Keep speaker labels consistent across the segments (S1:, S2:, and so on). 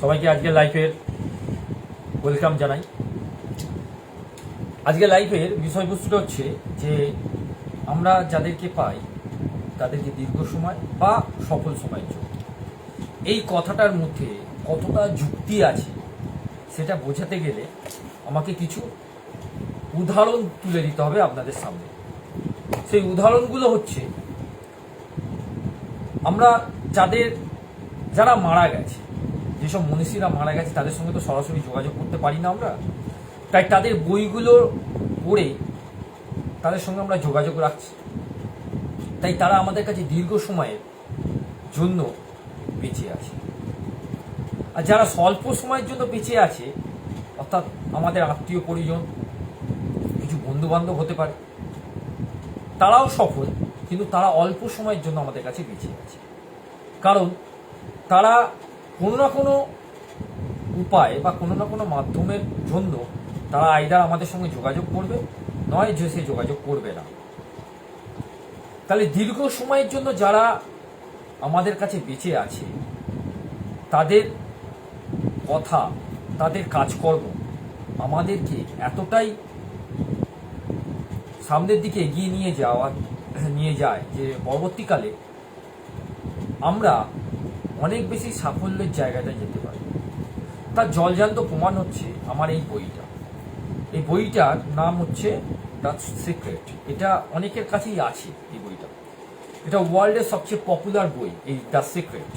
S1: সবাইকে আজকে লাইফের ওয়েলকাম জানাই। আজকে লাইফের বিষয়বস্তুটা হচ্ছে যে, আমরা যাদেরকে পাই, তাদেরকে দীর্ঘ সময় বা সফল সময়ের জন্য। এই কথাটার মধ্যে কতটা যুক্তি আছে, সেটা বোঝাতে গেলে আমাকে কিছু উদাহরণ তুলে দিতে হবে আপনাদের সামনে। সেই উদাহরণগুলো হচ্ছে, আমরা যাদের, যারা মারা গেছে যেসব মনীষীরা মারা গেছে, তাদের সঙ্গে তো সরাসরি যোগাযোগ করতে পারি না আমরা। তাই তাদের বইগুলো পড়ে তাদের সঙ্গে আমরা যোগাযোগ রাখছি। তাই তারা আমাদের কাছে দীর্ঘ সময়ের জন্য বেঁচে আছে। আর যারা স্বল্প সময়ের জন্য বেঁচে আছে, অর্থাৎ আমাদের আত্মীয় পরিজন, কিছু বন্ধু বান্ধব হতে পারে, তারাও সফল, কিন্তু তারা অল্প সময়ের জন্য আমাদের কাছে বেঁচে আছে। কারণ তারা কোনো না কোনো উপায় বা কোনো না কোনো মাধ্যমের জন্য তারা আইদার আমাদের সঙ্গে যোগাযোগ করবে, নয় যে সে যোগাযোগ করবে না। তাহলে দীর্ঘ সময়ের জন্য যারা আমাদের কাছে বেঁচে আছে, তাদের কথা, তাদের কাজকর্ম আমাদেরকে এতটাই সামনের দিকে এগিয়ে নিয়ে যাওয়া, নিয়ে যায় যে পরবর্তীকালে আমরা অনেক বেশি সাফল্যের জায়গাটায় যেতে পারে। তার জলজান্ত প্রমাণ হচ্ছে আমার এই বইটা। এই বইটার নাম হচ্ছে দ্য সিক্রেট এটা অনেকের কাছেই আছে এই বইটা। এটা ওয়ার্ল্ডের সবচেয়ে পপুলার বই, এই দ্য সিক্রেট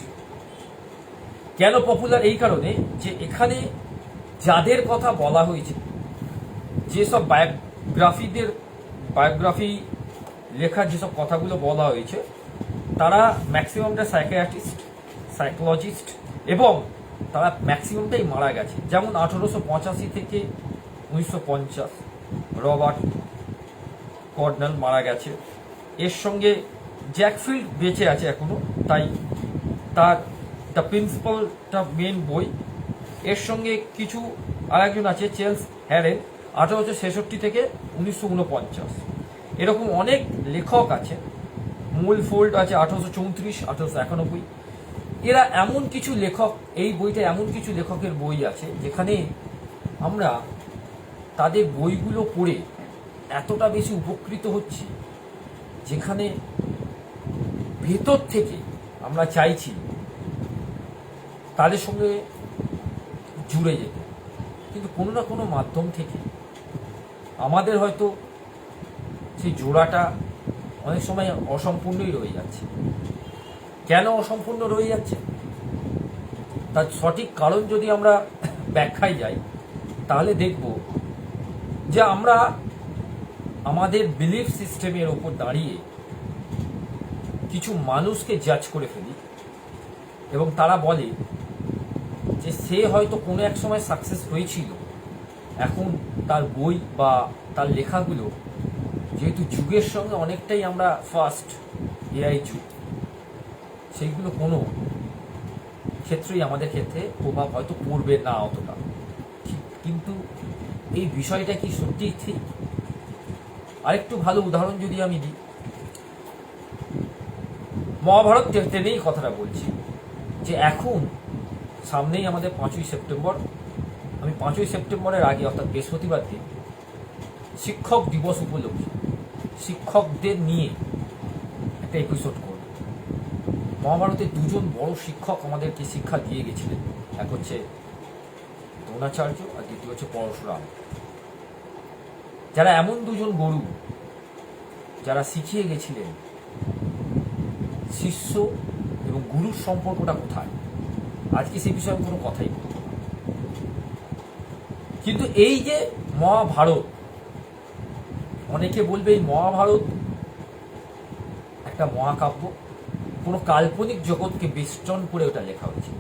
S1: কেন পপুলার এই কারণে যে এখানে যাদের কথা বলা হয়েছে, যেসব বায়োগ্রাফিদের, বায়োগ্রাফি লেখার যেসব কথাগুলো বলা হয়েছে, তারা ম্যাক্সিমামটা সাইকিয়াট্রিস্ট সাইকোলজিস্ট এবং তারা ম্যাক্সিমামটাই মারা গেছে। যেমন আঠেরোশো পঁচাশি থেকে উনিশশো পঞ্চাশ রবার্ট কর্নেল মারা গেছে। এর সঙ্গে জ্যাকফিল্ড বেঁচে আছে এখনও, তাই তার দ্য প্রিন্সিপালটা মেন বই। এর সঙ্গে কিছু আরেকজন আছে, চেলস হ্যারেন, আঠারোশো ছেষট্টি থেকে উনিশশো উনপঞ্চাশ। এরকম অনেক লেখক আছে। মূল ফোল্ড আছে আঠারোশো চৌত্রিশ, আঠারোশো একানব্বই। এরা এমন কিছু লেখক, এই বইটা এমন কিছু লেখকের বই আছে যেখানে আমরা তাদের বইগুলো পড়ে এতটা বেশি উপকৃত হচ্ছি যেখানে ভেতর থেকে আমরা চাইছি তাদের সঙ্গে জুড়ে যেতে। কিন্তু কোনো না কোনো মাধ্যম থেকে আমাদের হয়তো সেই জোড়াটা অনেক সময় অসম্পূর্ণই রয়ে যাচ্ছে। কেন অসম্পূর্ণ রয়ে যাচ্ছে? তার সঠিক কারণ যদি আমরা ব্যাখ্যায় যাই, তাহলে দেখব যে আমরা আমাদের বিলিফ সিস্টেমের ওপর দাঁড়িয়ে কিছু মানুষকে জাজ করে ফেলি এবং তারা বলে যে সে হয়তো কোনো এক সময় সাকসেস হয়েছিল। এখন তার বই বা তার লেখাগুলো যেহেতু যুগের সঙ্গে অনেকটাই আমরা ফার্স্ট এআই যুগ সেইগুলো কোনো ক্ষেত্রেই আমাদের ক্ষেত্রে প্রভাব হয়তো পড়বে না অতটা। কিন্তু এই বিষয়টা কি সত্যি ঠিক? আরেকটু ভালো উদাহরণ যদি আমি দিই। মহাভারত টেনেই কথাটা বলছি যে এখন সামনেই আমাদের পাঁচই সেপ্টেম্বর। আমি পাঁচই সেপ্টেম্বরের আগে, অর্থাৎ বৃহস্পতিবার দিন, শিক্ষক দিবস উপলক্ষে, শিক্ষকদের নিয়ে একটা এপিসোড করব। মহাভারতের দুজন বড় শিক্ষক আমাদেরকে শিক্ষা দিয়ে গেছিলেন। এক হচ্ছে দ্রোণাচার্য আর দ্বিতীয় হচ্ছে পরশুরাম। যারা এমন দুজন গরু যারা শিখিয়ে গেছিলেন শিষ্য এবং গুরুর সম্পর্কটা কোথায়? আজকে সেই বিষয়ে কোনো কথাই কিন্তু এই যে মহাভারত, অনেকে বলবে এই মহাভারত একটা মহাকাব্য। কোনো কাল্পনিক জগৎকে বেষ্টন করে ওটা লেখা হয়েছে।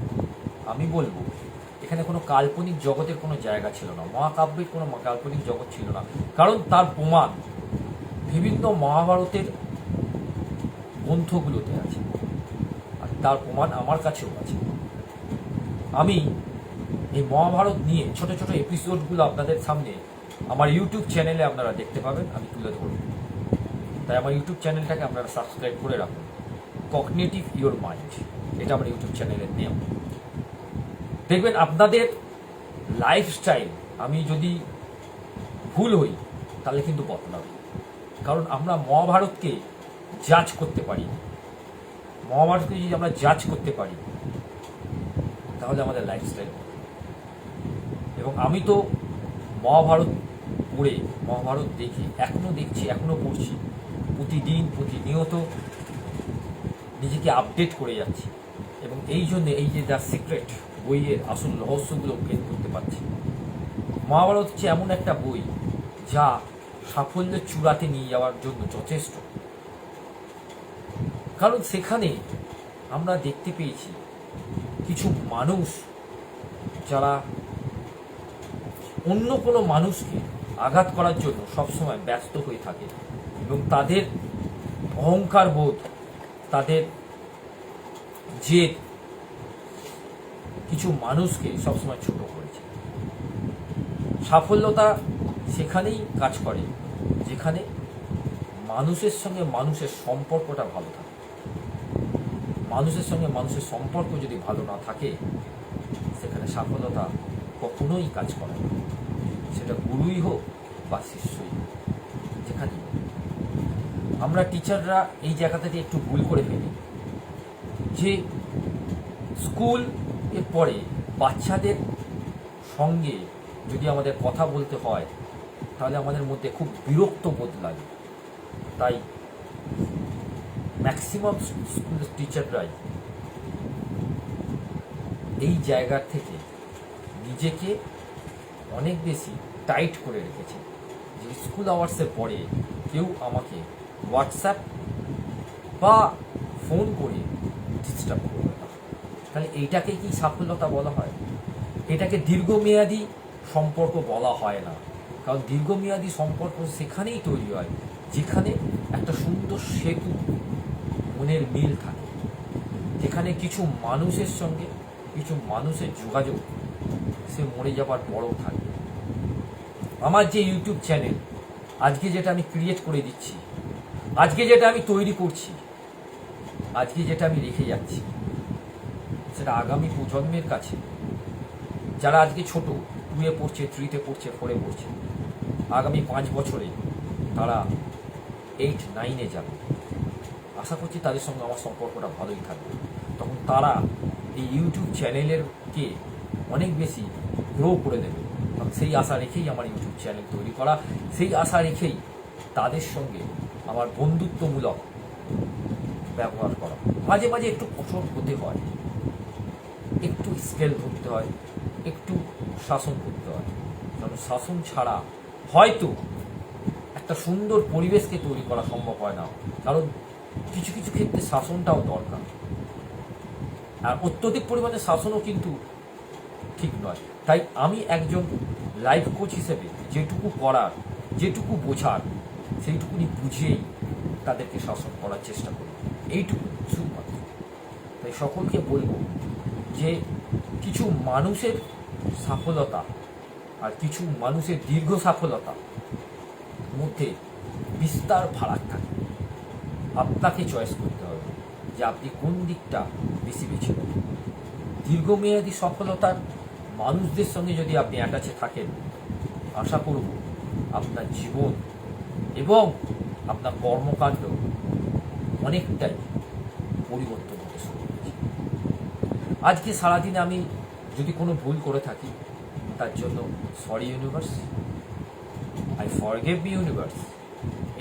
S1: আমি বলব, এখানে কোনো কাল্পনিক জগতের কোনো জায়গা ছিল না, মহাকাব্যের কোনো কাল্পনিক জগৎ ছিল না। কারণ তার প্রমাণ বিভিন্ন মহাভারতের গ্রন্থগুলোতে আছে। আর তার প্রমাণ আমার কাছেও আছে। আমি এই মহাভারত নিয়ে ছোট ছোট এপিসোডগুলো আপনাদের সামনে আমার ইউটিউব চ্যানেলে আপনারা দেখতে পাবেন, আমি তুলে ধরব। তাই আমার ইউটিউব চ্যানেলটাকে আপনারা সাবস্ক্রাইব করে রাখুন। কগনেটিভ ইওর মাইন্ড এটা আমার ইউটিউব চ্যানেলের নিয়ম। দেখবেন আপনাদের লাইফস্টাইল আমি যদি ভুল হই, তাহলে কিন্তু বদলাবে। কারণ আমরা মহাভারতকে জাজ করতে পারি। মহাভারতকে যদি আমরা জাজ করতে পারি, তাহলে আমাদের লাইফস্টাইল এবং আমি তো মহাভারত পড়ে, মহাভারত দেখে, এখনও দেখছি, এখনও পড়ছি। প্রতিদিন, প্রতিনিয়ত নিজেকে আপডেট করে যাচ্ছি। এবং এই জন্য এই যে দ্য সিক্রেট বইয়ের আসল রহস্যগুলো ভেদ করতে পারছি। মহাভারত হচ্ছে এমন একটা বই যা সাফল্য চূড়াতে নিয়ে যাওয়ার জন্য যথেষ্ট। কারণ সেখানে আমরা দেখতে পেয়েছি কিছু মানুষ যারা অন্য কোনো মানুষকে আঘাত করার জন্য সবসময় ব্যস্ত হয়ে থাকে এবং তাদের অহংকার বোধ তাদের জেদ কিছু মানুষকে সবসময় ছোট করেছে। সাফল্যতা সেখানেই কাজ করে, যেখানে মানুষের সঙ্গে মানুষের সম্পর্কটা ভালো থাকে। মানুষের সঙ্গে মানুষের সম্পর্ক যদি ভালো না থাকে, সেখানে সাফল্যতা কখনোই কাজ করে না। সেটা গুরুই হোক বা শিষ্যই হোক। আমরা টিচাররা এই জায়গাটাতে একটু ভুল করে ফেলি, যে স্কুলের পরে বাচ্চাদের সঙ্গে যদি আমাদের কথা বলতে হয়, তাহলে আমাদের মধ্যে খুব বিরক্ত বোধ লাগে। তাই ম্যাক্সিমাম স্কুলের টিচাররাই এই জায়গা থেকে নিজেকে অনেক বেশি টাইট করে রেখেছে। যে স্কুল আওয়ার্সের পরে কেউ আমাকে হোয়াটসঅ্যাপ বা ফোন করে ডিস্টার্ব করবে না। তাহলে এইটাকে কি সাফল্যতা বলা হয়? এটাকে দীর্ঘমেয়াদী সম্পর্ক বলা হয় না। কারণ দীর্ঘমেয়াদী সম্পর্ক সেখানেই তৈরি হয় যেখানে একটা সুন্দর সেতু মনের মিল থাকে। যেখানে কিছু মানুষের সঙ্গে কিছু মানুষের যোগাযোগ, সে মরে যাবার পরও থাকে। আমার যে ইউটিউব চ্যানেল আজকে যেটা আমি ক্রিয়েট করে দিচ্ছি আজকে যেটা আমি তৈরি করছি, আজকে যেটা আমি রেখে যাচ্ছি, সেটা আগামী প্রজন্মের কাছে, যারা আজকে ছোট টুয়ে পড়ছে, থ্রিতে পড়ছে, ফোরে পড়ছে, আগামী পাঁচ বছরে তারা এইট নাইনে যাবে। আশা করছি তাদের সঙ্গে আমার সম্পর্কটা ভালোই থাকবে। তখন তারা এই ইউটিউব চ্যানেলেরকে অনেক বেশি গ্রো করে দেবে। সেই আশা রেখেই আমার ইউটিউব চ্যানেল তৈরি করা, সেই আশা রেখেই তাদের সঙ্গে আমার বন্ধুত্বমূলক ব্যবহার করা। মাঝে মাঝে একটু কঠোর হতে হয়। একটু স্কেল ধরতে হয়, একটু শাসন করতে হয়। কারণ শাসন ছাড়া হয়তো একটা সুন্দর পরিবেশকে তৈরি করা সম্ভব হয় না। কারণ কিছু কিছু ক্ষেত্রে শাসনটাও দরকার। আর অত্যধিক পরিমাণে শাসনও কিন্তু ঠিক নয়। তাই আমি একজন লাইফ কোচ হিসেবে যেটুকু করার, যেটুকু বোঝার সেইটুকুনি বুঝিয়েই তাদেরকে শাসন করার চেষ্টা করি এইটুকু শুধুমাত্র তাই সকলকে বলব যে কিছু মানুষের সফলতা আর কিছু মানুষের দীর্ঘ সফলতা মধ্যে বিস্তার ফারাক থাকে। আপনাকে চয়েস করতে হবে যে আপনি কোন দিকটা বেশি বেছে নেবেন। দীর্ঘমেয়াদী সফলতার মানুষদের সঙ্গে যদি আপনি অ্যাটাচে থাকেন, আশা করব আপনার জীবন এবং আপনার কর্মকাণ্ড অনেকটাই পরিবর্তন হতে শুরু আজকে সারাদিন আমি যদি কোনো ভুল করে থাকি, তার জন্য sorry universe I forgive universe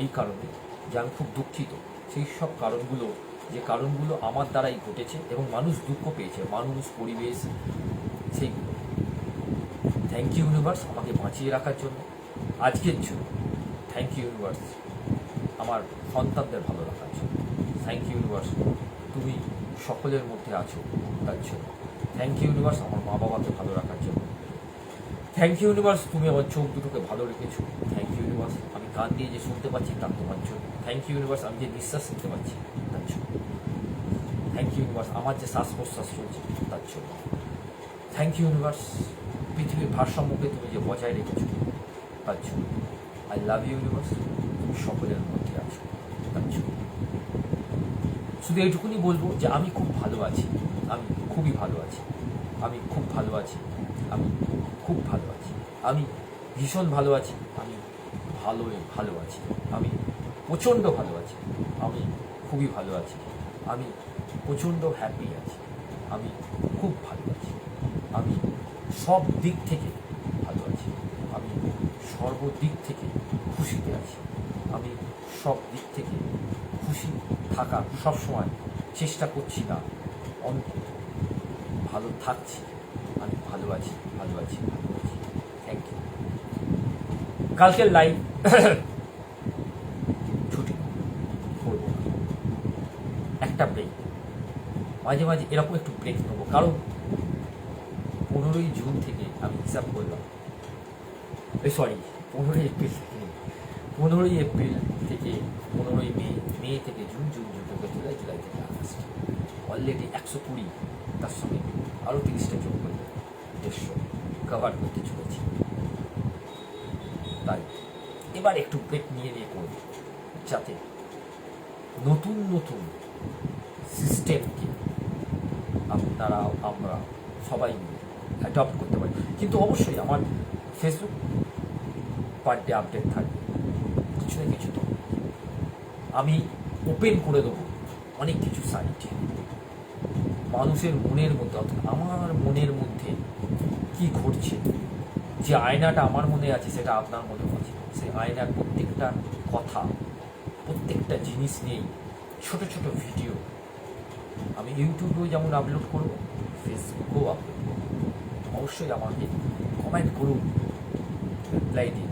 S1: এই কারণে যে আমি খুব দুঃখিত। সেই সব কারণগুলো, যে কারণগুলো আমার দ্বারাই ঘটেছে এবং মানুষ দুঃখ পেয়েছে, মানুষ, পরিবেশ, সেইগুলো। থ্যাংক ইউ ইউনিভার্স আমাকে বাঁচিয়ে রাখার জন্য। আজকের জন্য থ্যাংক ইউ ইউনিভার্স আমার সন্তানদের ভালো রাখার জন্য থ্যাংক ইউ ইউনিভার্স তুমি সকলের মধ্যে আছো, তার জন্য। থ্যাংক ইউ ইউনিভার্স আমার মা বাবাকে ভালো রাখার জন্য। থ্যাংক ইউ ইউনিভার্স তুমি আমার চোখ দুটোকে ভালো রেখেছো। থ্যাংক ইউ ইউনিভার্স আমি কান দিয়ে যে শুনতে পাচ্ছি তার তোমার জন্য। থ্যাংক ইউ ইউনিভার্স আমি যে নিঃশ্বাস নিতে পারছি, তার জন্য। থ্যাংক ইউ ইউনিভার্স আমার যে শ্বাস প্রশ্বাস চলছে, তার জন্য। থ্যাংক ইউ ইউনিভার্স পৃথিবীর ভারসাম্যকে তুমি যে বজায় রেখেছো, তার জন্য। আই লাভ ইউ ইউনিভার্স তুমি সকলের মধ্যে আছো শুধু এইটুকুনি বলব যে আমি খুব ভালো আছি আমি খুবই ভালো আছি আমি খুব ভালো আছি আমি খুব ভালো আছি আমি ভীষণ ভালো আছি আমি ভালো ভালো আছি আমি প্রচণ্ড ভালো আছি আমি খুবই ভালো আছি আমি প্রচণ্ড হ্যাপি আছি আমি খুব ভালো আছি আমি সব দিক থেকে সর্বদিক থেকে খুশিতে আছি। আমি সব দিক থেকে খুশি থাকা সবসময় চেষ্টা করছি না। অন্তত ভালো থাকছি। আমি ভালো আছি ভালো আছি ভালো আছি। থ্যাংক ইউ কালকের লাইভ ছুটি করব একটা ব্রেক মাঝে মাঝে এরকম একটু ব্রেক নেব। কারণ পনেরোই জুন থেকে আমি হিসাব করলাম সরি পনেরোই এপ্রিল থেকে পনেরোই এপ্রিল থেকে, পনেরোই মে মে থেকে জুন জুন জুন থেকে জুলাই জুলাই থেকে আগস্ট। অলরেডি একশো কুড়ি তার সঙ্গে আরও তিরিশটা যোগ করে দেড়শো কভার করতে চলেছি। তাই এবার একটু ব্রেক নিয়ে নিয়ে করব, যাতে নতুন নতুন সিস্টেমকে আপনারা আমরা সবাই মিলে অ্যাডপ্ট করতে পারি। কিন্তু অবশ্যই আমার ফেসবুক পার ডে আপডেট থাকবে। কিছু না কিছু তো। আমি ওপেন করে দেবো অনেক কিছু সাইট। মানুষের মনের মধ্যে, অর্থাৎ আমার মনের মধ্যে কি ঘটছে, যে আয়নাটা আমার মনে আছে সেটা আপনার মনে আছে সেই আয়নার প্রত্যেকটা কথা, প্রত্যেকটা জিনিস নিয়েই ছোট ছোট ভিডিও আমি ইউটিউবেও যেমন আপলোড করব, ফেসবুকেও আপলোড করব। অবশ্যই আমাকে কমেন্ট করুন। রিপ্লাই দিন